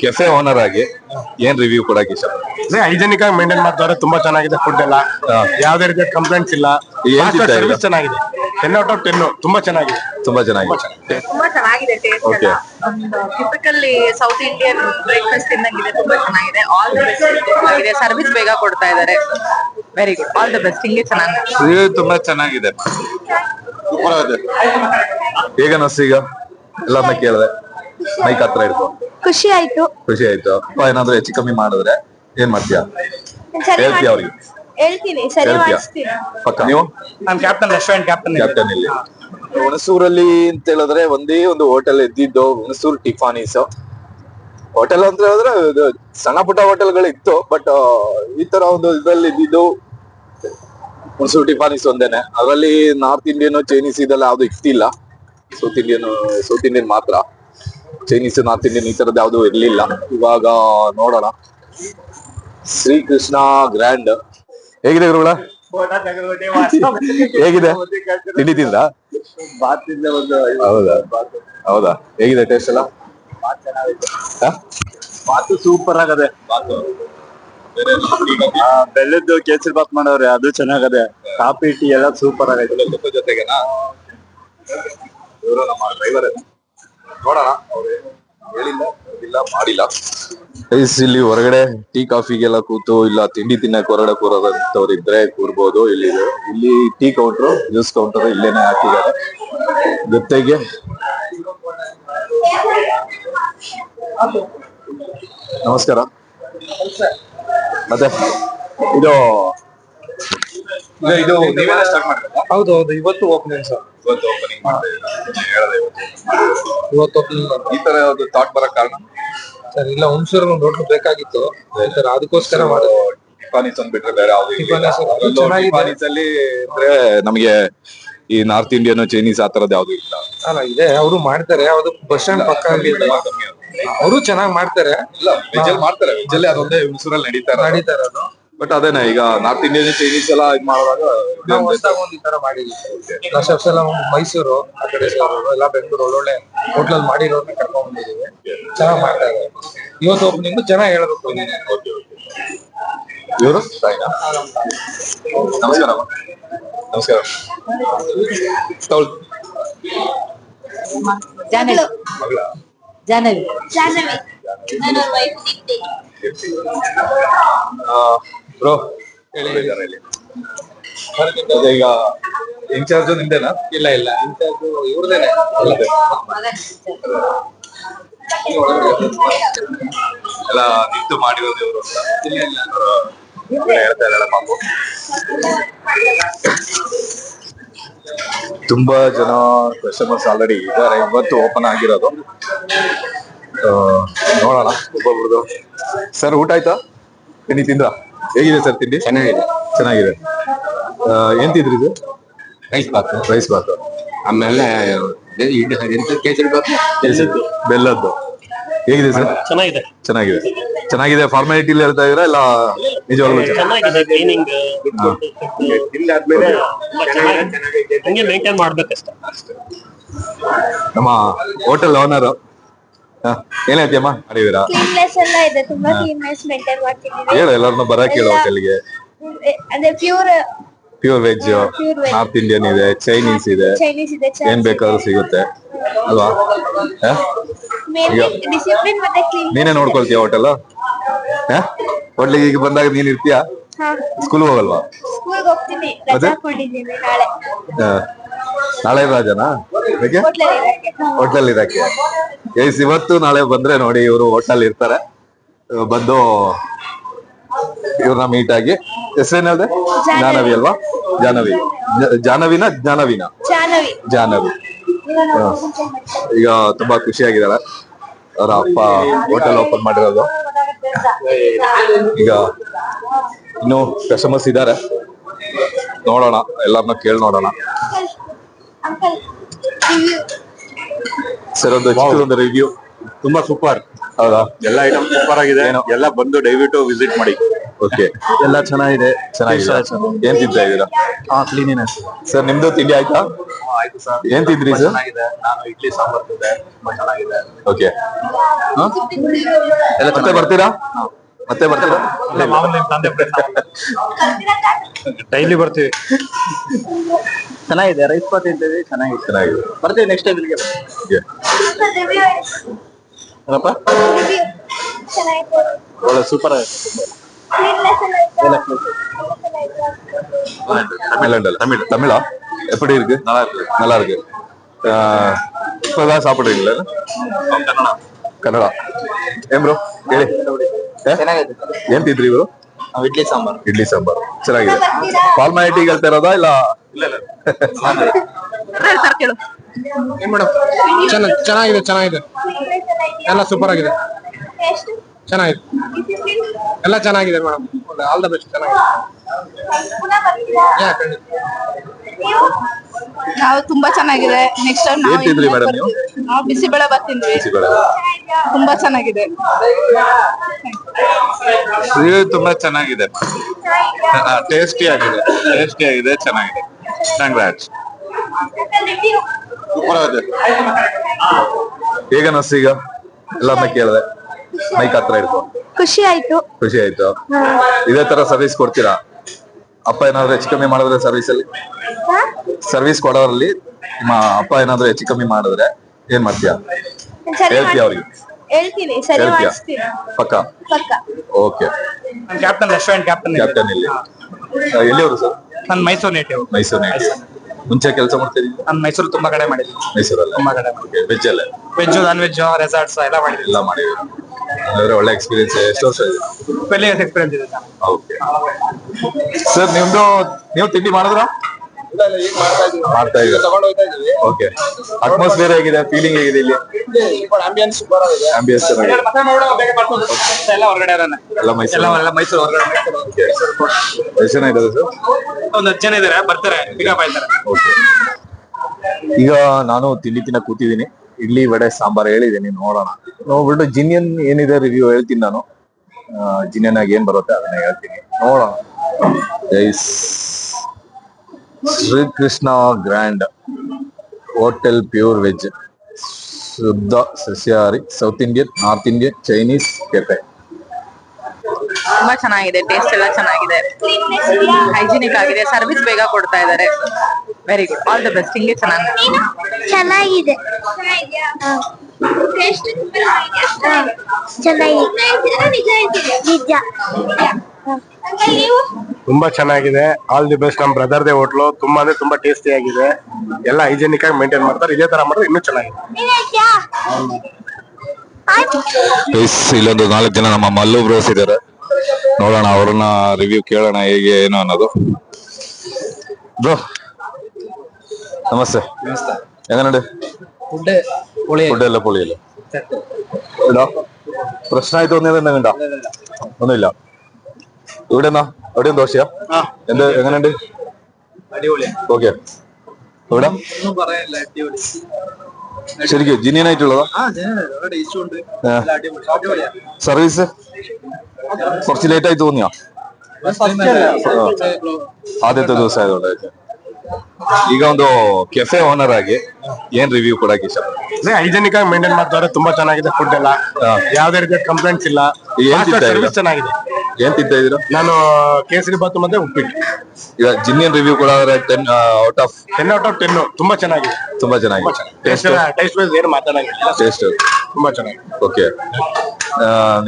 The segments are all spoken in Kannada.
ಕೆಫೆ ಓನರ್ ಆಗಿ ಏನ್ ರಿವ್ಯೂ ಕೊಡಕ್ ಇಷ್ಟ? ಹೈಜೆನಿಕ್ ಆಗಿ ಮೇಂಟೈನ್ ಮಾಡ್ತಾರೆ ತುಂಬಾ ಚೆನ್ನಾಗಿದೆ ಫುಡ್ ಎಲ್ಲ. ಯಾವ್ದೇ ರೀತಿಯ ಕಂಪ್ಲೇಂಟ್ಸ್ ಇಲ್ಲ. ಏನ್ ಸರ್ವಿಸ್ ಚೆನ್ನಾಗಿದೆ. ಟೆನ್ ಔಟ್ ಆಫ್ ಟೆನ್ ತುಂಬಾ ಚೆನ್ನಾಗಿದೆ. ತುಂಬಾ ಚೆನ್ನಾಗಿದೆ. ತುಂಬಾ ಚೆನ್ನಾಗಿದೆ. Taste Okay. ಎಲ್ಲ. ಒಂದು ಸೌತ್ ಇಂಡಿಯನ್ ಬ್ರೇಕ್ಫಾಸ್ಟ್ ತಿನ್ನಂಗಿದೆ ತುಂಬಾ ಚೆನ್ನಾಗಿದೆ. ಆಲ್ ದ ಬೆಸ್ಟ್ ಆಗಿದೆ ಸರ್ವಿಸ್ ಬೇಗ ಕೊಡ್ತಾ ಇದ್ದಾರೆ. Very good all the best ಹಿಂಗೆ ಚೆನ್ನಾಗಿದೆ. ರಿವ್ಯೂ ತುಂಬಾ ಚೆನ್ನಾಗಿದೆ. ಸೂಪರ್ ಆಗಿದೆ. ಹೇಗ ಈಗ? ಎಲ್ಲರನ್ನ ಕೇಳಿದೆ. ಮೈಕ್ ಹತ್ರ ಇರ್ತು ಖುಷಿ ಆಯ್ತು. ಖುಷಿ ಆಯ್ತು. ಅಥವಾ ಏನಾದ್ರು ಹೆಚ್ಚು ಕಮ್ಮಿ ಮಾಡಿದ್ರೆ ಏನ್ ಮಾಡ್ತೀಯಾ? ಸರಿ ಹೇಳ್ತೀಯ ಅವ್ರಿಗೆ? ಹೇಳ್ತೀನಿ ಸರಿ ಹೇಳ್ತೀಯಾ? ಮಾಡಿಸ್ತೀನಿ. ಪಕ್ಕ? ನೀವು? ನಾನು ಕ್ಯಾಪ್ಟನ್ ರೆಸ್ಟೋರೆಂಟ್ ಕ್ಯಾಪ್ಟನ್ ಕ್ಯಾಪ್ಟನ್ ಇಲ್ಲಿ. ಹುಣಸೂರಲ್ಲಿ ಅಂತ ಹೇಳಿದ್ರೆ ಒಂದೇ ಒಂದು ಹೋಟೆಲ್ ಇದ್ದಿದ್ದು ಹುಣಸೂರು ಟಿಫಾನೀಸ್. ಹೋಟೆಲ್ ಅಂತ ಹೇಳಿದ್ರೆ ಇದು ಸಣ್ಣ ಪುಟ್ಟ ಹೋಟೆಲ್ಗಳು ಇತ್ತು ಬಟ್ ಈ ತರ ಒಂದು ಇದ್ರಲ್ಲಿ ಇದ್ದಿದ್ದು ಹುಣಸೂರು ಟಿಫಾನೀಸ್ ಒಂದೇನೆ. ಅದರಲ್ಲಿ ನಾರ್ತ್ ಇಂಡಿಯನ್ ಚೈನೀಸ್ ಇದೆಲ್ಲ ಯಾವ್ದು ಇಕ್ತಿಲ್ಲ ಸೌತ್ ಇಂಡಿಯನ್ ಸೌತ್ ಇಂಡಿಯನ್ ಮಾತ್ರ. ಚೈನೀಸ್ ನಾರ್ತ್ ಇಂಡಿಯನ್ ಈ ತರದ್ ಯಾವ್ದು ಇರ್ಲಿಲ್ಲ. ಇವಾಗ ನೋಡೋಣ. ಶ್ರೀಕೃಷ್ಣ ಗ್ರ್ಯಾಂಡ್. ಹೇಗಿದೆ ಗುರುಗಳ? ಹೇಗಿದೆ? ತಿಂಡಿ ತಿಂದ? ಹೌದಾ? ಹೌದಾ? ಹೇಗಿದೆ ಟೇಸ್ಟ್ ಎಲ್ಲ? ಬಾತು ಸೂಪರ್ ಆಗದೆ. ಬೆಲ್ಲದ್ದು ಕೇಸರಿ ಬಾತ್ ಮಾಡವ್ರೆ ಅದು ಚೆನ್ನಾಗದೆ. ಕಾಫಿ ಟೀ ಎಲ್ಲ ಸೂಪರ್ ಆಗೈತೆ. ಜೊತೆಗೆ ಜೊತೆಗೆನಾ? ಇವರು ನಮ್ಮ ಡ್ರೈವರ್ ನೋಡೋಣ. ಅವ್ರು ಇಲ್ಲ, ಮಾಡಿಲ್ಲ. ಇಲ್ಲಿ ಹೊರಗಡೆ ಟೀ, ಕಾಫಿಗೆಲ್ಲ ಕೂತು, ಇಲ್ಲ ತಿಂಡಿ ತಿನ್ನಕ್ ಹೊರಗಡೆ ಕೂರೋದಂತವ್ರು ಇದ್ರೆ ಕೂರ್ಬೋದು ಇಲ್ಲಿ. ಇಲ್ಲಿ ಟೀ ಕೌಂಟರ್, ಜ್ಯೂಸ್ ಕೌಂಟರ್ ಇಲ್ಲೇನೆ ಹಾಕಿದ್ದಾರೆ. ಜೊತೆಗೆ ನಮಸ್ಕಾರ. ಮತ್ತೆ ಇದು ಇದು ನೀವೇನ ಸ್ಟಾರ್ಟ್ ಮಾಡಿದ್ರಾ ಹೌದು ಹೌದು ಇವತ್ತು ಓಪನಿಂಗ್ ಸರ್ ಇವತ್ತು ಓಪನಿಂಗ್ ಮಾಡ್ತಾ ಇದ್ದೀರಾ? ಇವತ್ತು. ಓಪನಿಂಗ್ ಈ ತರ ಯಾವ್ದು ಥಾಟ್ ಬರಕ್ ಕಾರಣ? ಸರ್ ಇಲ್ಲ ಹುಣಸೂರು ಒಂದು ಹೋಟ್ಲು ಬೇಕಾಗಿತ್ತು. ಸರ್ ಅದಕ್ಕೋಸ್ಕರ ಮಾಡೋದು ಟಿಫಾನಿಸ್ ಒಂದ್ ಬಿಟ್ರೆ ಬೇರೆ ಟಿಫಾನಿಸ್ ಅದು ಅಲ್ಲಿ ಅಂದ್ರೆ ನಮಗೆ ಈ ನಾರ್ತ್ ಇಂಡಿಯನ್ ಚೈನೀಸ್ ಆ ತರದ್ ಯಾವ್ದು ಇಲ್ಲ. ಅಲ್ಲ ಇದೆ ಅವರು ಮಾಡ್ತಾರೆ. ಅದು ಬಸ್ ಸ್ಟ್ಯಾಂಡ್ ಪಕ್ಕ ಅವರು ಚೆನ್ನಾಗಿ ಮಾಡ್ತಾರೆ. ಇಲ್ಲ ವೆಜ್ ಅಲ್ಲಿ ಮಾಡ್ತಾರೆ. ವೆಜ್ ಅಲ್ಲಿ ಅದೊಂದೇ ಹುಣಸೂರಲ್ಲಿ ನಡೀತಾರೆ ನಡೀತಾರೆ ನಡೀತಾ ಇರೋದು. ಬಟ್ ಅದೇನೆ ಈಗ ನಾರ್ತ್ ಇಂಡಿಯನ್ ಚೈನೀಸ್ ಎಲ್ಲ ಇದು ಮಾಡುವಾಗ ಒಂದ್ ಹೊಸದಾಗಿ ಒಂದು ಈ ತರ ಮಾಡಿದೀವಿ. ಎಲ್ಲ ಮೈಸೂರು ಆ ಕಡೆ ಎಲ್ಲ ಬೆಂಗಳೂರು ಒಳ್ಳೊಳ್ಳೆ ಹೋಟ್ಲಲ್ಲಿ ಮಾಡಿರೋರ್ನ ಕರ್ಕೊಂಡ್ ಬಂದಿದೀವಿ. ಚೆನ್ನಾಗಿ ಮಾಡ್ತಾ ಇದ್ದಾರೆ. ಇವತ್ತು ಓಪನಿಂಗ್ ಚೆನ್ನಾಗಿ ಹೇಳ್ಬೇಕು. ಇವರು? ಸಾಯಿನಾ ನಮಸ್ಕಾರ ಅಮ್ಮ. ನಮಸ್ಕಾರ ಜಾನವಿ ಜಾನವಿ ಮಗಳ. ಜಾನವಿ ಜಾಹ್ನವಿ. ನನ್ನ ವೈಫ್ ದೀಪ್ತಿ ಬ್ರೋ ಹೇಳಿ ಅದೇ ಈಗ ಇನ್ಚಾರ್ಜ್ ನಿಮ್ದೇನಾ ಇಲ್ಲ ಇಲ್ಲ. ಇನ್ಚಾರ್ಜ್ ಇವ್ರದೇನೆ. ಎಲ್ಲ ನಿಂತು ಮಾಡಿರೋದು ಇವರು. ಅಂತ ಇವ್ರು ಹೇಳ್ತಾ ಇದ್ದಾಳೆ ಪಾಪು. ತುಂಬಾ ಜನ ಕಸ್ಟಮರ್ಸ್ ಆಲ್ರೆಡಿ ಇದ್ದಾರೆ. ಇವತ್ತು ಓಪನ್ ಆಗಿರೋದು. ನೋಡೋಣ. ಒಬ್ಬೊಬ್ರದ್ದು ಸರ್ ಊಟ ಆಯ್ತಾ? ತಿಂಡಿ ತಿಂದ್ರ? ಹೇಗಿದೆ ಸರ್ ತಿಂಡಿ? ಚೆನ್ನಾಗಿದೆ. ಚೆನ್ನಾಗಿದೆ. ಆ, ಏನ್ ತಿಂದ್ರಿ ಇದು? ರೈಸ್ ಬಾತ್. ರೈಸ್ ಬಾತ್. ಆಮೇಲೆ ಇದು ಎಂತ ಕೇಸರಿ ಬಾತ್ ಬೆಲ್ಲದ್ದು. ಹೇಗಿದೆ ಸರ್? ಚೆನ್ನಾಗಿದೆ. ಚೆನ್ನಾಗಿದೆ. ಚೆನ್ನಾಗಿದೆ ಫಾರ್ಮಾಲಿಟಿ ಹೇಳ್ತಾ ಇದ್ರೆ ಇಲ್ಲ ನಿಜವಾಗ್ಲೂ ಚೆನ್ನಾಗಿ ಚೆನ್ನಾಗಿದೆ ಕ್ಲೀನಿಂಗ್ ಹಂಗೆ ಮೇಂಟೈನ್ ಮಾಡ್ಬೇಕಷ್ಟೇ. ನಮ್ಮ ಹೋಟೆಲ್ ಓನರ್ ಏನ್ ಹೇಳ್ತೀಯಮ್ಮ ಮಾಡಿದೀರಾ? ಕ್ಲೀನ್ನೆಸ್ ಎಲ್ಲ ಇದೆ ತುಂಬಾ ಕ್ಲೀನ್ನೆಸ್ ಮೇಂಟೈನ್ ಮಾಡ್ತಿದ್ದೀವಿ. ಹೇಳು ಎಲ್ಲರನ್ನ ಬರಕ್ ಹೇಳು ಹೋಟೆಲ್ಗೆ ಅದೇ pure pure veg. North Indian ಇದೆ ಚೈನೀಸ್ ಇದೆ. ಚೈನೀಸ್ ಇದೆ ಏನ್ ಬೇಕಾದ್ರೂ ಸಿಗುತ್ತೆ. ಅಲ್ವಾ? ಡಿಸಿಪ್ಲಿನ್ ಮತ್ತೆ ಕ್ಲೀನ್ ನೀನೇ ನೋಡ್ಕೊಳ್ತೀಯ ಹೋಟೆಲ್ ಹೋಟ್ಲಿಗೆ ಈಗ ಬಂದಾಗ ನೀನ್ ಇರ್ತೀಯಾ? ಸ್ಕೂಲ್ ಹೋಗಲ್ವಾ? ಸ್ಕೂಲ್ಗೆ ಹೋಗ್ತೀನಿ ಮತ್ತೆ? ರಜಾ ಹಾಕೊಂಡಿದ್ದೀನಿ ನಾಳೆ. ಹ. ನಾಳೆ ರಾಜನಾ? ಹೋಟ್ಲಲ್ಲಿ ಇರಕ್ಕೆ ಹೋಟೆಲ್ ಇದಕ್ಕೆ ಗೈಸ್ ಇವತ್ತು ನಾಳೆ ಬಂದ್ರೆ ನೋಡಿ ಇವರು ಹೋಟೆಲ್ ಇರ್ತಾರೆ. ಬಂದು ಇವ್ರನ್ನ ಮೀಟ್ ಆಗಿ. ಹೆಸರೇನ್ ಹೇಳ್ದೆ? ಜಾನವಿ ಅಲ್ವಾ? ಜಾನವಿ ಜಾನವಿನ ಜ್ಞಾನವಿನ? ಜಾಹ್ನವಿ. ಜಾನವಿ. ಈಗ ತುಂಬಾ ಖುಷಿಯಾಗಿದ್ದಾರೆ. ಅವರ ಅಪ್ಪ ಹೋಟೆಲ್ ಓಪನ್ ಮಾಡಿರೋದು. ಈಗ ಇನ್ನು ಕಸ್ಟಮರ್ಸ್ ಇದ್ದಾರೆ. ನೋಡೋಣ ಎಲ್ಲರನ್ನ ಕೇಳಿ ನೋಡೋಣ. ಸರ್ ಒಂದು ಚಿಕ್ಕದೊಂದು ರಿವ್ಯೂ ತುಂಬಾ ಸೂಪರ್ ಹೌದಾ? ಎಲ್ಲ ಐಟಮ್ ಸೂಪರ್ ಆಗಿದೆ. ಎಲ್ಲ ಬಂದು ದಯವಿಟ್ಟು ವಿಸಿಟ್ ಮಾಡಿ. ಓಕೆ ಎಲ್ಲ ಚೆನ್ನಾಗಿದೆ. ಚೆನ್ನಾಗಿದೆ. ಏನ್ ತಿಂತಾ ಇದ್ದೀರಾ? ಹಾ ಕ್ಲೀನಿನೆಸ್ ಸರ್ ನಿಮ್ದು ತಿಂಡಿ ಆಯ್ತಾ? ಆಯ್ತು ಸರ್. ಏನ್ ತಿಂದ್ರಿ ಸರ್? ಚೆನ್ನಾಗಿದೆ. ನಾನು ಇಡ್ಲಿ ಸಾಂಬಾರ್ ತಿಂದೆ. ತುಂಬಾ ಚೆನ್ನಾಗಿದೆ. ಓಕೆ ಎಲ್ಲ ಮತ್ತೆ ಬರ್ತೀರಾ? ಮತ್ತೆ ಬರ್ತೀರಾ ಡೈಲಿ ಬರ್ತೀವಿ ಚೆನ್ನಾಗಿದೆ ರೈಸ್ ಬಾತ್ ತಿಂತೀವಿ ಚೆನ್ನಾಗಿದೆ ಚೆನ್ನಾಗಿದೆ ಬರ್ತೀವಿ ನೆಕ್ಸ್ಟ್ ಟೈಮ್ ಇಲ್ಲಿಗೆ Okay. ರಿವ್ಯೂ ಏನಪ್ಪ ರಿವ್ಯೂ ಚೆನ್ನಾಗಿತ್ತು ಒಳ್ಳೆ ಸೂಪರ್ ಆಗಿದೆ ಕ್ಲೀನ್ನೆಸ್ ಎಲ್ಲ ಇತ್ತು தமிழ்ல தமிழ் தமிழா எப்படி இருக்கு நல்லா இருக்கு நல்லா இருக்கு ஆஹ் இப்பதான் சாப்பிடுறீங்களா ಕನ್ನಡ. ಏನ್ ಬ್ರೋ ಹೇಳಿ. ಏನ್ ತಿಂದ್ರಿ ಇವರು? ಇಡ್ಲಿ ಸಾಂಬಾರ್. ಇಡ್ಲಿ ಸಾಂಬಾರ್. ಚೆನ್ನಾಗಿದೆ. ಫಾರ್ಮಾಲಿಟಿ ಹೇಳ್ತಾ ಇರೋದಾ ಇಲ್ಲ? ಸರ್ ಕೇಳು. ಏನ್ ಮೇಡಮ್ ಚೆನ್ನಾಗಿದೆ ಚೆನ್ನಾಗಿದೆ. ಎಲ್ಲ ಸೂಪರ್ ಆಗಿದೆ. ಟೇಸ್ಟ್ ಚೆನ್ನಾಗಿದೆ. ಎಲ್ಲ ಚೆನ್ನಾಗಿದೆ ಮೇಡಮ್ ಆಲ್ ದ ಬೆಸ್ಟ್ ಚೆನ್ನಾಗಿದೆ. ನೀವು ನಾವು ತುಂಬಾ ಚೆನ್ನಾಗಿದೆ. ನೆಕ್ಸ್ಟ್ ಟೈಮ್ ಏನ್ ತಿಂದ್ರಿ madam ನೀವು? ನಾವು ಬಿಸಿಬೇಳೆ ಬಾತ್ ತಿಂದ್ವಿ ಬಿಸಿಬೇಳೆ. ತುಂಬಾ ಚೆನ್ನಾಗಿದೆ. ಇದು ತುಂಬಾ ಚೆನ್ನಾಗಿದೆ. ಟೇಸ್ಟಿ ಆಗಿದೆ. ಟೇಸ್ಟಿ ಆಗಿದೆ ಚೆನ್ನಾಗಿದೆ. ಕಂಗ್ರಾಟ್ಸ್ ಆಗಿದೆ. ಹೇಗ ನಸ್ ಈಗ? ಎಲ್ಲರನ್ನ ಕೇಳಿದೆ. ಮೈಕ್ ಹತ್ರ ಇಡ್ಕೊ ಖುಷಿ ಆಯ್ತು. ಖುಷಿ ಆಯ್ತು. ಇದೇ ತರ ಸರ್ವಿಸ್ ಕೊಡ್ತೀರಾ? ಅಪ್ಪ ಏನಾದ್ರು ಹೆಚ್ಚು ಕಮ್ಮಿ ಮಾಡಿದ್ರೆ ಸರ್ವಿಸ್ ಅಲ್ಲಿ? ಸರ್ವಿಸ್ ಕೊಡೋರಲ್ಲಿ ನಿಮ್ಮ ಅಪ್ಪ ಏನಾದ್ರು ಹೆಚ್ಚು ಕಮ್ಮಿ ಮಾಡಿದ್ರೆ ಏನ್ ಮಾಡ್ತೀಯಾ? ಹೇಳ್ತೀಯ ಅವ್ರಿಗೆ. ಹೇಳ್ತೀನಿ ಸರಿ ಹೇಳ್ತೀಯಾ? ಮಾಡಿಸ್ತೀನಿ. ಪಕ್ಕ? ಪಕ್ಕ. Okay. Captain restaurant captain captain ಇಲ್ಲಿ. ಎಲ್ಲಿಯವರು ಸರ್ ನಾನು ಮೈಸೂರು ನೇಟಿವ್ ಮೈಸೂರು ಮುಂಚೆ ಕೆಲಸ ಮಾಡ್ತಿದ್ದೀವಿ ನಾನು ಮೈಸೂರು ತುಂಬಾ ಕಡೆ ಮಾಡಿದ್ದೀನಿ. ಮೈಸೂರಲ್ಲಿ? ತುಂಬಾ ಕಡೆ ವೆಜ್ ಅಲ್ಲೇ? ವೆಜ್ ನಾನ್ ವೆಜ್ ರೆಸಾರ್ಟ್ಸ್ ಎಲ್ಲ ಮಾಡಿದ್ದೀನಿ. ಎಲ್ಲ ಮಾಡಿದ್ದೀವಿ ಅಂದ್ರೆ ಒಳ್ಳೆ ಎಕ್ಸ್ಪೀರಿಯನ್ಸ್ ಎಷ್ಟು ವರ್ಷ ಇದೆ? ಟ್ವೆಲ್ ಇಯರ್ಸ್ ಎಕ್ಸ್ಪೀರಿಯನ್ಸ್ ಇದೆ ಓಕೆ ಸರ್ ನಿಮ್ದು ನೀವು ತಿಂಡಿ ಮಾಡಿದ್ರ? ಮಾಡ್ತಾ ಇದ್ದೀವಿ. ಓಕೆ ಅಟ್ಮಾಸ್ಫಿಯರ್ ಹೇಗಿದೆ ಫೀಲಿಂಗ್ ಹೇಗಿದೆ ಇಲ್ಲಿ? ಆಂಬಿಯನ್ಸ್ ಆಗಿದೆ ಆಂಬಿಯನ್ಸ್ ಚೆನ್ನಾಗಿದೆ. ಎಲ್ಲ ಹೊರಗಡೆ ಇರೋನೆ ಎಲ್ಲ ಮೈಸೂರು ಎಲ್ಲ ಎಲ್ಲ ಮೈಸೂರು ಹೊರಗಡೆ Okay. ಎಷ್ಟು ಜನ ಇದ್ದಾರೆ ಸರ್? ಒಂದು ಹತ್ತು ಜನ ಇದಾರೆ ಬರ್ತಾರೆ ಪಿಕಪ್ ಆಯ್ತಾರೆ. ಓಕೆ ಈಗ ನಾನು ತಿಂಡಿ ತಿನ್ನ ಕೂತಿದ್ದೀನಿ. ಇಡ್ಲಿ ವಡೆ ಸಾಂಬಾರ್ ಹೇಳಿದ್ದೀನಿ ನೋಡೋಣ. ನೋಡ್ಬಿಟ್ಟು ಜಿನಿಯನ್ ಏನಿದೆ ರಿವ್ಯೂ ಹೇಳ್ತೀನಿ ನಾನು. ಜಿನಿಯನ್ ಆಗಿ ಏನ್ ಬರುತ್ತೆ ಅದನ್ನ ಹೇಳ್ತೀನಿ. ನೋಡೋಣ. Guys Shrikrishna Grand hotel pure veg ಶುದ್ಧ ಸಸ್ಯಾಹಾರಿ south Indian north Indian Chinese cafe ತುಂಬಾ ಚೆನ್ನಾಗಿದೆ ಟೇಸ್ಟ್ ಎಲ್ಲ ಚೆನ್ನಾಗಿದೆ. ಹೈಜಿನಿಕ್ ಆಗಿದೆ ಸರ್ವಿಸ್ ಬೇಗ ಕೊಡ್ತಾ ಇದ್ದಾರೆ. Very good all the best ಹಿಂಗೆ ಚೆನ್ನಾಗಿ ಚೆನ್ನಾಗಿದೆ. ಟೇಸ್ಟ್ ಚೆನ್ನಾಗಿದೆ ನಿಜ ನಿಜ ನೀವು ತುಂಬಾ ಚೆನ್ನಾಗಿದೆ ಆಲ್ ದಿ ಬೆಸ್ಟ್ ನಮ್ ಬ್ರದರ್ ದೇ ಹೋಟ್ಲು ತುಂಬಾ ಅಂದ್ರೆ ತುಂಬಾ ಟೇಸ್ಟಿ ಆಗಿದೆ ಎಲ್ಲ ಹೈಜೆನಿಕ್ ಆಗಿ ಮೇಂಟೈನ್ ಮಾಡ್ತಾರೆ ಇದೇ ತರ ಮಾಡಿದ್ರೆ ಇನ್ನೂ ಚೆನ್ನಾಗಿದೆ ನೀನಾಯ್ತಾ ಇಲ್ಲೊಂದು ನಾಲ್ಕು ಜನ ನಮ್ಮ ಮಲ್ಲು ಬ್ರೋಸ್ ಇದ್ದಾರೆ ನೋಡೋಣ ಅವ್ರನ್ನ ರಿವ್ಯೂ ಕೇಳೋಣ ಹೇಗೆ ಏನು ಅನ್ನೋದು ಬ್ರೋ ನಮಸ್ತೆ ಹೆಂಗನಡೆ ಫುಡ್ പൊളി ഫുഡ് എല്ലാം പൊളിയല്ലേ ഇടാ പ്രശ്നമായിട്ട് തോന്നിയത് എന്തെങ്കിലും ഉണ്ടോ ഒന്നുമില്ല ഇവിടെ അവിടെയും ദോശയാ എന്ത് എങ്ങനെയുണ്ട് ഓക്കെ എവിടെ ശരിക്കും ജിനിയൻ ആയിട്ടുള്ളതാ സർവീസ് കുറച്ച് ലേറ്റ് ആയി തോന്നിയോ ಆದಿತ್ಯ ದಿವಸ ಆಯ್ತು ಈಗ ಒಂದು ಕೆಫೆ ಓನರ್ ಆಗಿ ಏನ್ ರಿವ್ಯೂ ಕೊಡಕ್ಕೆ ಇಷ್ಟ ಹೈಜೆನಿಕ್ ಆಗಿ ಮೇಂಟೈನ್ ಮಾಡ್ತಾರೆ ತುಂಬಾ ಚೆನ್ನಾಗಿದೆ ಫುಡ್ ಎಲ್ಲ ಯಾವ್ದೇ ರೀತಿಯ ಕಂಪ್ಲೇಂಟ್ಸ್ ಇಲ್ಲ ಚೆನ್ನಾಗಿದೆ ಏನ್ ತಿಂತಾ ಇದೀರಾ ನಾನು ಕೇಸರಿ ಬಾತು ಮತ್ತೆ ಉಪ್ಪಿಟ್ಟು. ಈಗ ಜಿನ್ನಿನ್ ರಿವ್ಯೂ ಕೂಡ ten out of ten out of ten ತುಂಬಾ ಚೆನ್ನಾಗಿದೆ. ತುಂಬಾ ಚೆನ್ನಾಗಿದೆ. ಟೇಸ್ಟ್ ಟೇಸ್ಟ್ ವೈಸ್ ಏನು ಮಾತಾಡಂಗಿಲ್ಲ. ಟೇಸ್ಟ್ ತುಂಬಾ ಚೆನ್ನಾಗಿದೆ. ಓಕೆ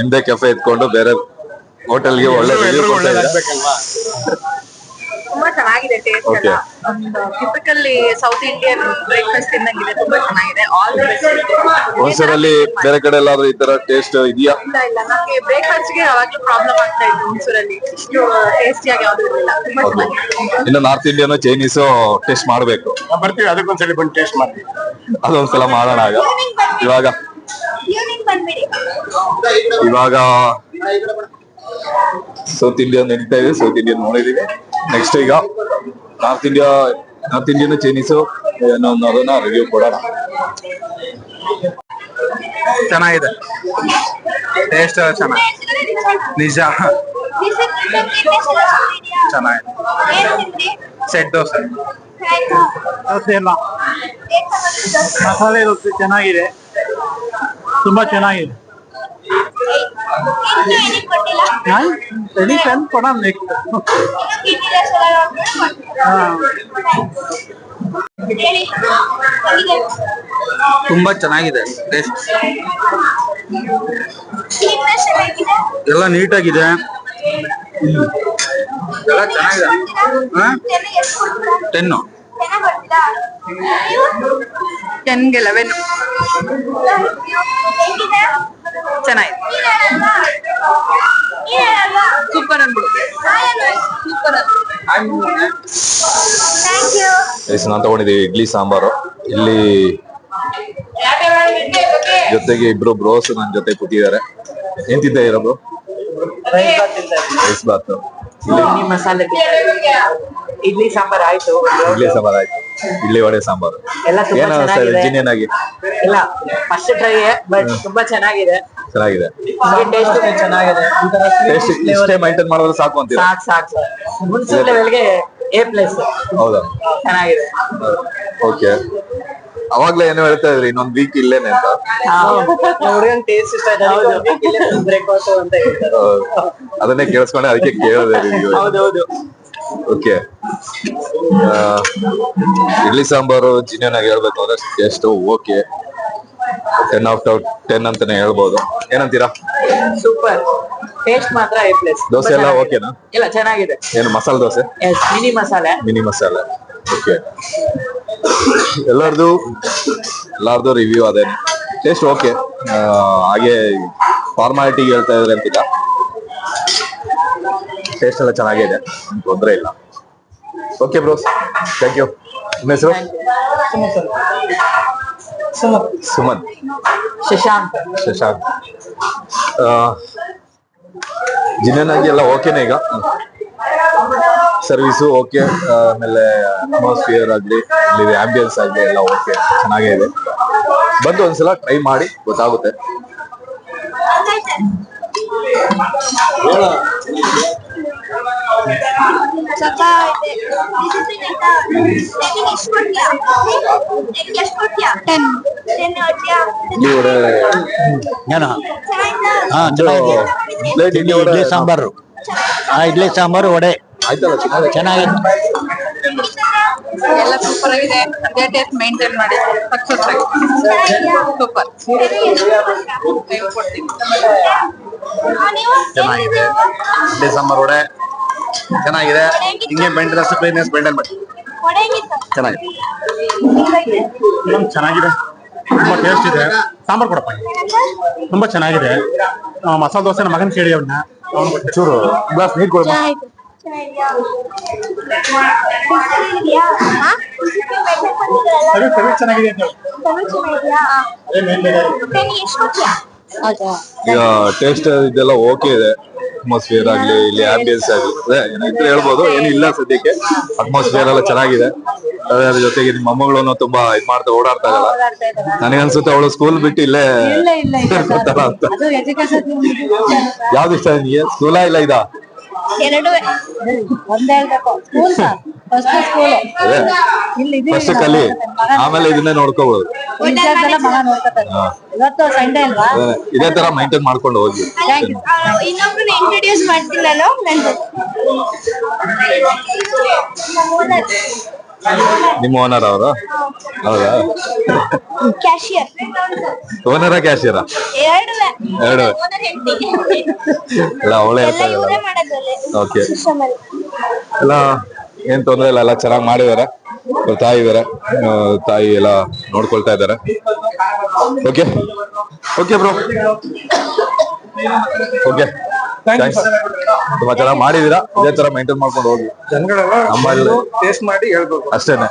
ನಿಮ್ದೇ ಕೆಫೆ ಎತ್ಕೊಂಡು ಬೇರೆ ಹೋಟೆಲ್ಗೆ ಒಳ್ಳೆ ರಿವ್ಯೂ ಕೊಡ್ತಾ ತುಂಬಾ ಚೆನ್ನಾಗಿದೆ ಟೇಸ್ಟ್. ಎಲ್ಲ. ಒಂದು ಟಿಪಿಕಲ್ಲಿ ಸೌತ್ ಇಂಡಿಯನ್ ಬ್ರೇಕ್ಫಾಸ್ಟ್ ತಿನ್ನಂಗಿದೆ ತುಂಬಾ ಚೆನ್ನಾಗಿದೆ. ಆಲ್ ದ ಬೆಸ್ಟ್ ಹುಣಸೂರಲ್ಲಿ ಬೇರೆ ಕಡೆ ಎಲ್ಲಾದ್ರೂ ಈ ತರ ಟೇಸ್ಟ್ ಇದೆಯಾ? ಇಲ್ಲ ಇಲ್ಲ. ನಮ್ಗೆ ಬ್ರೇಕ್ಫಾಸ್ಟ್ಗೆ ಯಾವಾಗ್ಲೂ ಪ್ರಾಬ್ಲಮ್ ಆಗ್ತಾ ಇತ್ತು ಹುಣಸೂರಲ್ಲಿ ಇಷ್ಟು ಟೇಸ್ಟಿಯಾಗಿ ಯಾವ್ದು ಇರಲಿಲ್ಲ. ತುಂಬಾ ಚೆನ್ನಾಗಿದೆ ಇನ್ನು ನಾರ್ತ್ ಇಂಡಿಯನ್ ಚೈನೀಸ್ ಟೇಸ್ಟ್ ಮಾಡ್ಬೇಕು. ನಾವ್ ಬರ್ತೀವಿ ಅದಕ್ಕೊಂದ್ಸಲಿ ಬಂದು ಟೇಸ್ಟ್ ಮಾಡ್ತೀವಿ ಅದೊಂದ್ಸಲ ಮಾಡೋಣ ಆಗ. ಇವಾಗ? ಇವಾಗ ಸೌತ್ ಇಂಡಿಯನ್ ನಡೀತಾ ಇದೆ ಸೌತ್ ಇಂಡಿಯನ್ ನೋಡಿದೀವಿ. ನೆಕ್ಸ್ಟ್ ಈಗ north India north Indian Chinese ಏನೋ ಅನ್ನೋದನ್ನ ರಿವ್ಯೂ ಕೊಡೋಣ. ಚೆನ್ನಾಗಿದೆ. ಟೇಸ್ಟ್ ಚೆನ್ನಾಗಿ. ನಿಜ. ಚೆನ್ನಾಗಿದೆ. ಸೆಟ್ ದೋಸೆ. ದೋಸೆ ಎಲ್ಲ ಮಸಾಲೆ ದೋಸೆ ಚೆನ್ನಾಗಿದೆ. ತುಂಬಾ ಚೆನ್ನಾಗಿದೆ. ರೆಡಿ ಟೆನ್ ಕೊಡೋಣ ನೆಕ್ಸ್ಟ್ ತುಂಬಾ ಚೆನ್ನಾಗಿದೆ ಟೇಸ್ಟ್? ಎಲ್ಲ ನೀಟಾಗಿದೆ. ಎಲ್ಲ ಚೆನ್ನಾಗಿದೆ? ಟೆನ್ನು ಟೆನ್ಗೆ ಲೆವೆನ್ ಹೇಗಿದೆ? ಚೆನ್ನಾಗಿದೆ? ಸೂಪರ್ ಅನ್ಬಿಡು ಸೂಪರ್ ಥ್ಯಾಂಕ್ ಯು ಎಸ್ ನಾನು ತಗೊಂಡಿದ್ದೀವಿ ಇಡ್ಲಿ ಸಾಂಬಾರು. ಇಲ್ಲಿ ಜೊತೆಗೆ ಇಬ್ರು ಬ್ರೋಸ್ ನನ್ನ ಜೊತೆ ಕೂತಿದ್ದಾರೆ. ಏನ್ ತಿಂತ ಇರೋದು ರೈಸ್ ಬಾತ್. ಮಸಾಲೆ ಇಡ್ಲಿ ಸಾಂಬಾರ್ ಆಯ್ತು. ಇಡ್ಲಿ ಸಾಂಬಾರ್ ಆಯ್ತು. ಇಡ್ಲಿ ವಡೆ ಸಾಂಬಾರು. ಎಲ್ಲ ತುಂಬಾ ಏನ್ ಅನಿಸ್ತಾ ಇದೆ ಚೆನ್ನಾಗಿದೆ. ಜಿನಿಯನ್ ಆಗಿ. ಇಲ್ಲ ಫಸ್ಟ್ ಟ್ರೈ ಬಟ್ ತುಂಬಾ ಚೆನ್ನಾಗಿದೆ. ಚೆನ್ನಾಗಿದೆ. ಟೇಸ್ಟ್ ಚೆನ್ನಾಗಿದೆ. ಟೇಸ್ಟ್ ಇಷ್ಟೇ ಮೈಂಟೈನ್ ಮಾಡಿದ್ರೆ ಸಾಕು ಅಂತೀರಾ? ಸಾಕ್ ಸಾಕ್ ಸರ್. ಮುನ್ಸೂರ್ ಲೆವೆಲ್ಗೆ ಎ ಪ್ಲಸ್ ಹೌದಾ? ಚೆನ್ನಾಗಿದೆ. ಓಕೆ ಅವಾಗ್ಲೇ ಏನೋ ಹೇಳ್ತಾ ಇದ್ರಿ ಇನ್ನೊಂದ್ ವೀಕ್ ಇಲ್ಲೇನೆ ಅಂತ. ಹುಡುಗನ್ ಟೇಸ್ಟ್ ಇಷ್ಟ ಬ್ರೇಕ್ಫಾಸ್ಟ್ ಅಂತ ಹೇಳ್ತಾರೆ. ಆ, ಅದನ್ನೇ ಕೇಳಿಸ್ಕೊಂಡೆ ಅದಕ್ಕೆ ಕೇಳಿದೆ ಹೌದೌದು. ಓಕೆ ಇಡ್ಲಿ ಸಾಂಬಾರು ಜಿನಿಯನ್ ಆಗಿ ಹೇಳ್ಬೇಕು ಅಂದ್ರೆ taste okay ten of ten ಅಂತಾನೆ ಹೇಳ್ಬೋದು. ಏನಂತೀರಾ? ಸೂಪರ್ ಟೇಸ್ಟ್ ಮಾತ್ರ ಎ ಪ್ಲಸ್ ದೋಸೆ ಎಲ್ಲ ಓಕೆನಾ ಇಲ್ಲ ಚೆನ್ನಾಗಿದೆ. ಏನು masala dosa? Yes mini masala. Mini masala. Okay ಎಲ್ಲರದು ಎಲ್ಲರದು ರಿವ್ಯೂ ಅದೇ. ಟೇಸ್ಟ್ ಓಕೆ ಹಾಗೆ ಫಾರ್ಮಾಲಿಟಿಗೆ ಹೇಳ್ತಾ ಇದ್ರೆ ಅಂತಿಲ್ಲ. ಟೇಸ್ಟ್ ಎಲ್ಲ ಚೆನ್ನಾಗಿದೆ. ತೊಂದರೆ ಇಲ್ಲ. ಓಕೆ ಬ್ರೋ ಥ್ಯಾಂಕ್ ಯು ನಿಮ್ಮ ಹೆಸರು? ಸುಮನ್ ಶಶಾಂಕ್. ಶಶಾಂಕ್. ಜಿನಿಯನ್ ಆಗಿ ಎಲ್ಲ ಓಕೆನೇ ಈಗ? ಸರ್ವಿಸು ಓಕೆ ಆಮೇಲೆ ಅಟ್ಮಾಸ್ಫಿಯರ್ ಆಗಲಿ ಇಲ್ಲಿ ಆಂಬಿಯನ್ಸ್ ಆಗಲಿ ಎಲ್ಲ ಓಕೆ ಚೆನ್ನಾಗೇ ಇದೆ. ಬಂದು ಒಂದ್ಸಲ ಟ್ರೈ ಮಾಡಿ ಗೊತ್ತಾಗುತ್ತೆ. ಎಷ್ಟು ಕೊಡ್ತೀಯಾ ಎಷ್ಟು ಕೊಡ್ತೀಯಾ ಟೆನ್ ಟೆನ್ ಕೊಡ್ತೀಯಾ ಇಲ್ಲಿ ಒಡೆ ಚೆನ್ನಾಗಿತ್ತಾ? ಪ್ಲೇಟ್ ಇಡ್ಲಿ ಸಾಂಬಾರು ಸಾಂಬಾರು ಇಡ್ಲಿ ಸಾಂಬಾರು ವಡೆ. ಆಯ್ತಲ್ಲ ಚೆನ್ನಾಗಿದೆ. ಚೆನ್ನಾಗಿದೆ ಎಲ್ಲ ಸೂಪರ್ ಆಗಿದೆ. ಅದೇ ಟೇಸ್ಟ್ ಮೇಂಟೈನ್ ಮಾಡಿ. ಸಕ್ಸಸ್ ಸೂಪರ್ ಕೊಡ್ತೀನಿ ಆ, ನೀವು? ಚೆನ್ನಾಗಿದೆ. ಇಡ್ಲಿ ಸಾಂಬಾರು ವಡೆ. ಚೆನ್ನಾಗಿದೆ. ಹಿಂಗೆ ಮೇಂಟೆನೆನ್ಸ್ ಕ್ಲೀನೆಸ್ ಮೇಂಟೈನ್ ಮಾಡಿ? ಚೆನ್ನಾಗಿದೆ. ಚೆನ್ನಾಗಿದೆ. ತುಂಬಾ ಟೇಸ್ಟ್ ಇದೆ. ಸಾಂಬಾರ್ ಕೊಡಪ್ಪ. ತುಂಬಾ ಚೆನ್ನಾಗಿದೆ. ಮಸಾಲ ದೋಸೆ ನಮ್ಮ ಮಗನ್ ಕೇಳಿ ಅವ್ನ. ಚೂರು ಗ್ಲಾಸ್ ನೀರ್ ಚೆನ್ನಾಗಿದೆ. ಈಗ ಟೇಸ್ಟ್ ಇದೆಲ್ಲ ಓಕೆ ಇದೆ. ಅಟ್ಮಾಸ್ಫಿಯರ್ ಆಗ್ಲಿ ಇಲ್ಲಿ ಆಂಬಿಯನ್ಸ್ ಆಗ್ಲಿ. ಏನಿದ್ರೆ ಹೇಳ್ಬೋದು ಏನಿಲ್ಲ ಸದ್ಯಕ್ಕೆ. ಅಟ್ಮಾಸ್ಫಿಯರ್ ಎಲ್ಲ ಚೆನ್ನಾಗಿದೆ. ಅದರ ಜೊತೆಗೆ ನಿಮ್ಮ ಮೊಮ್ಮಗಳನ್ನು ತುಂಬಾ ಇದ್ ಮಾಡ್ತಾ ಓಡಾಡ್ತಾ ನನಗೆ ನನಗನ್ಸುತ್ತೆ ಅವಳು ಸ್ಕೂಲ್ ಬಿಟ್ಟು ಇಲ್ಲೇ ಅಂತ. ಯಾವ್ದು ಇಷ್ಟ ನಿಮಗೆ ಸ್ಕೂಲ ಇಲ್ಲ ಇದಾ? ಎರಡು ಒಂದೇ ಹೇಳ್ಬೇಕು. ಸ್ಕೂಲ್ ಫಸ್ಟ್ ಕಲಿ ಆಮೇಲೆ ಇದನ್ನ ನೋಡ್ಕೋಬಹುದು ಇವತ್ತು ಸಂಡೇ ಅಲ್ವಾ? ಇದೇ ತರ ಮೈಂಟೈನ್ ಮಾಡ್ಕೊಂಡು ಹೋಗಿ. ಇನ್ನೊಬ್ರನ್ನ ಇಂಟ್ರೊಡ್ಯೂಸ್ ಮಾಡ್ತೀನಿ ನಾನು ನಿಮ್ಮ ಓನರ್ ಅವರು? ಹೌದಾ? ಕ್ಯಾಶಿಯರ್ ಓನರ ಕ್ಯಾಶಿಯರ ಎರಡು ಎರಡು. ಓನರ್ ಹೇಳ್ತೀನಿ ಎಲ್ಲ ಅವಳೇ ಓಕೆ ಎಲ್ಲ ಏನ್ ತೊಂದ್ರೆ ಇಲ್ಲ, ಎಲ್ಲ ಚೆನ್ನಾಗಿ ಮಾಡಿದಾರೆ. ತಾಯಿ ಇದಾರೆ ತಾಯಿ ಎಲ್ಲ ನೋಡ್ಕೊಳ್ತಾ ಇದಾರೆ. ಓಕೆ ಓಕೆ ಬ್ರೋ ಓಕೆ ತುಂಬಾ ಚೆನ್ನಾಗಿ ಮಾಡಿದೀರಾ ಇದೇ ತರ ಮೈಂಟೈನ್ ಮಾಡ್ಕೊಂಡು ಹೋಗಿ. ಜನಗಳೆಲ್ಲ ನಮ್ಮಲ್ಲಿ ಟೇಸ್ಟ್ ಮಾಡಿ ಹೇಳ್ಬೇಕು ಅಷ್ಟೇನೆ.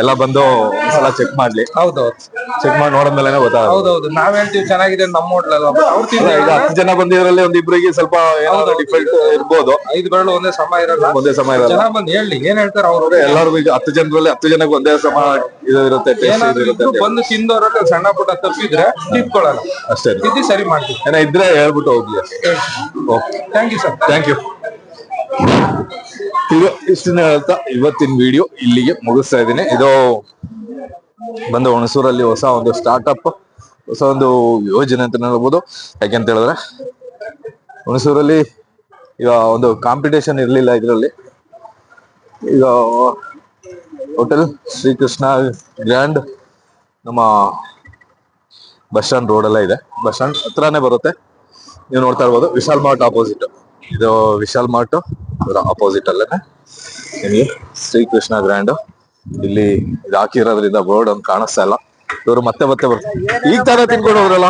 ಎಲ್ಲ ಬಂದು ಒಂದ್ಸಲ ಚೆಕ್ ಮಾಡ್ಲಿ. ಹೌದೌದು. ಚೆಕ್ ಮಾಡಿ ನೋಡಿದ್ಮೇಲೆ ಗೊತ್ತಾಗ ಹೌದೌದು. ನಾವ್ ಹೇಳ್ತೀವಿ ಚೆನ್ನಾಗಿದೆ ನಮ್ಮ ಹೋಟ್ಲ್ ಅಲ್ವಾ? ಅವ್ರು ಅಲ್ಲ, ಈಗ ಹತ್ತು ಜನ ಬಂದಿದ್ರಲ್ಲಿ ಒಂದ್ ಇಬ್ಬರಿಗೆ ಸ್ವಲ್ಪ ಏನಾದ್ರು ಡಿಫರೆಂಟ್ ಇರ್ಬೋದು. ಐದು ಬೆರಳು ಒಂದೇ ಸಮ ಇರಲ್ಲ. ಒಂದೇ ಸಮ ಇರಲ್ಲ. ಜನ ಬಂದು ಹೇಳಿ ಏನ್ ಹೇಳ್ತಾರೆ ಅವ್ರು? ಎಲ್ಲರಿಗೂ ಈಗ ಹತ್ತು ಜನರಲ್ಲಿ ಹತ್ತು ಜನಕ್ಕೆ ಒಂದೇ ಸಮ ಇದು ಇರುತ್ತೆ ಟೇಸ್ಟ್ ಇದು ಇರುತ್ತೆ ಬಂದು ತಿಂದವರಲ್ಲಿ ಸಣ್ಣ ಪುಟ್ಟ ತಪ್ಪಿದ್ರೆ ತಿದ್ಕೊಳ್ಳಲ್ಲ. ಅಷ್ಟೇ ತಿದ್ದಿ ಸರಿ ಮಾಡ್ತೀವಿ. ಏನೋ ಇದ್ರೆ ಹೇಳ್ಬಿಟ್ಟು ಹೋಗ್ಲಿ. Okay thank you sir thank you ಇದು ಇಷ್ಟನ್ನ ಹೇಳ್ತಾ ಇವತ್ತಿನ ವಿಡಿಯೋ ಇಲ್ಲಿಗೆ ಮುಗಿಸ್ತಾ ಇದ್ದೀನಿ. ಇದು ಬಂದು ಹುಣಸೂರಲ್ಲಿ ಹೊಸ ಒಂದು ಸ್ಟಾರ್ಟ್ಅಪ್ ಹೊಸ ಒಂದು ಯೋಜನೆ ಅಂತ ಹೇಳ್ಬೋದು. ಯಾಕೆಂತ ಹೇಳಿದ್ರೆ, ಹುಣಸೂರಲ್ಲಿ ಈಗ ಒಂದು ಕಾಂಪಿಟೇಷನ್ ಇರಲಿಲ್ಲ ಇದರಲ್ಲಿ. ಈಗ ಹೋಟೆಲ್ ಶ್ರೀಕೃಷ್ಣ ಗ್ರ್ಯಾಂಡ್ ನಮ್ಮ ಬಸ್ ಸ್ಟ್ಯಾಂಡ್ ರೋಡ್ ಎಲ್ಲ ಇದೆ. ಬಸ್ ಸ್ಟ್ಯಾಂಡ್ ಹತ್ರನೇ ಬರುತ್ತೆ. ನೀವು ನೋಡ್ತಾ ಇರ್ಬೋದು ವಿಶಾಲ್ ಮಾರ್ಟ್ ಆಪೋಸಿಟ್ ಇದು ವಿಶಾಲ್ ಮಾರ್ಟ್ ಅದರ ಆಪೋಸಿಟ್ ಅಲ್ಲೇನೆ. ನಿಮಗೆ ಶ್ರೀಕೃಷ್ಣ ಗ್ರ್ಯಾಂಡ್ ಇಲ್ಲಿ ಇದು ಹಾಕಿರೋದ್ರಿಂದ ಬೋರ್ಡ್ ಒಂದು ಕಾಣಿಸ್ತಾ ಇಲ್ಲ. ಇವರು ಮತ್ತೆ ಮತ್ತೆ ಬರ್ತಾರೆ ಈಗ ತಾನೇ ತಿನ್ಕೊಂಡು ಹೋದ್ರಲ್ಲ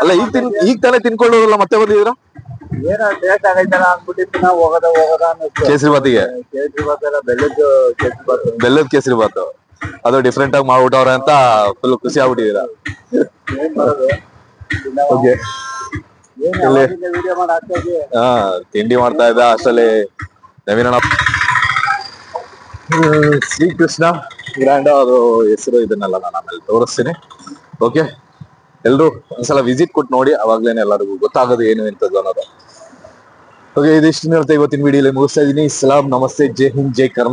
ಅಲ್ಲ ಈಗ ತಿನ್ ಈಗ ತಾನೇ ತಿನ್ಕೊಂಡು ಹೋದ್ರಲ್ಲ ಮತ್ತೆ ಬಂದಿದ್ರ ಏನೋ ಟೇಸ್ಟ್ ಆಗೈತಲ್ಲ ಅಂದ್ಬಿಟ್ಟಿತ್ತು ನಾವು ಹೋಗೋದ ಹೋಗೋದ ಅನ್ನಿಸ್ತು ಕೇಸರಿ ಬಾತಿಗೆ ಕೇಸರಿ ಬಾತ್ ಎಲ್ಲ ಬೆಲ್ಲದ್ದು ಕೇಸರಿ ಬಾತ್ ಬೆಲ್ಲದ ಕೇಸರಿ ಬಾತು ಅದು ಡಿಫ್ರೆಂಟ್ ಆಗಿ ಮಾಡ್ಬಿಟ್ಟವ್ರೆ ಅಂತ ಫುಲ್ ಖುಷಿ ಆಗ್ಬಿಟ್ಟಿದೀರ ಓಕೆ ಇಲ್ಲಿ ಹಾ ತಿಂಡಿ ಮಾಡ್ತಾ ಇದ್ದ ಅಷ್ಟಲ್ಲಿ. ನವೀನಣ್ಣ ಹ್ಮ್, ಶ್ರೀಕೃಷ್ಣ ಗ್ರ್ಯಾಂಡ್ ಅದು ಹೆಸರು ಇದನ್ನೆಲ್ಲ ನಾನು ಆಮೇಲೆ ತೋರಿಸ್ತೀನಿ. ಓಕೆ ಎಲ್ರು ಒಂದ್ಸಲ ವಿಸಿಟ್ ಕೊಟ್ಟು ನೋಡಿ ಅವಾಗ್ಲೇನೆ ಎಲ್ಲರಿಗೂ ಗೊತ್ತಾಗೋದು ಏನು ಎಂತದ್ದು ಅನ್ನೋದು. ಓಕೆ ಇದಿಷ್ಟು ಹೇಳ್ತಾ ಇವತ್ತಿನ ವಿಡಿಯೋಲಿ ಮುಗಿಸ್ತಾ ಇದ್ದೀನಿ ಸಲಾಂ ನಮಸ್ತೆ ಜೈ ಹಿಂದ್ ಜೈ ಕರ್ನಾ.